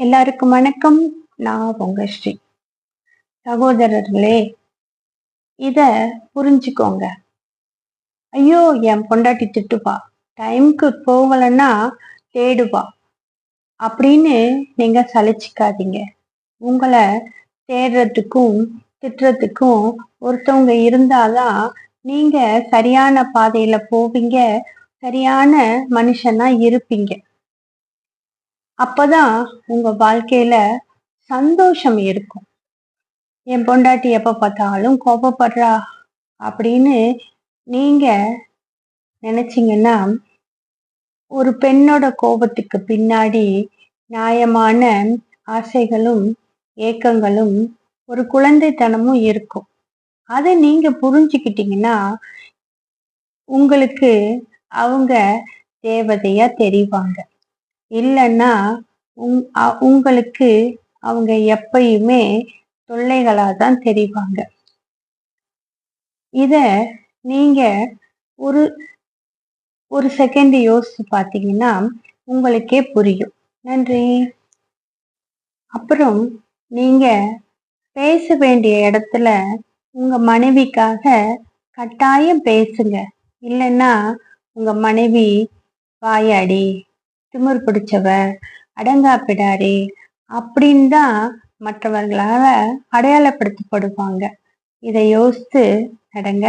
எல்லாருக்கும் வணக்கம். நான் உங்க ஸ்ரீ சகோதரர்களே இத புரிஞ்சுக்கோங்க. ஐயோ என் பொண்டாட்டி திட்டுப்பா. டைம்க்கு போகலன்னா தேடுவா. அப்படின்னு நீங்க சலிச்சிக்காதீங்க. உங்களை தேடுறதுக்கும் திட்டுறதுக்கும் ஒருத்தவங்க இருந்தாதான் நீங்க சரியான பாதையில போவீங்க. சரியான மனுஷனா இருப்பீங்க. அப்பதான் உங்க வாழ்க்கையில சந்தோஷம் இருக்கும். என் பொண்டாட்டி எப்ப பார்த்தாலும் கோபப்படுறா அப்படின்னு நீங்க நினைச்சீங்கன்னா ஒரு பெண்ணோட கோபத்துக்கு பின்னாடி நியாயமான ஆசைகளும் ஏக்கங்களும் ஒரு குழந்தைத்தனமும் இருக்கும். அதை நீங்க புரிஞ்சுக்கிட்டீங்கன்னா உங்களுக்கு அவங்க தேவதையா தெரிவாங்க. இல்லைன்னா உங் உங்களுக்கு அவங்க எப்பயுமே தொல்லைகளாக தான் தெரிவாங்க. இத நீங்க ஒரு ஒரு செகண்ட் யோசிச்சு பார்த்தீங்கன்னா உங்களுக்கே புரியும். நன்றி. அப்புறம் நீங்க பேச வேண்டிய இடத்துல உங்க மனைவிக்காக கட்டாயம் பேசுங்க. இல்லைன்னா உங்க மனைவி வாயாடி திமிர் பிடிச்சவ அடங்காப்பிடாரி அப்படின்னு தான் மற்றவர்களால அடையாளப்படுத்தப்படுவாங்க. இதை யோசித்து நடங்க.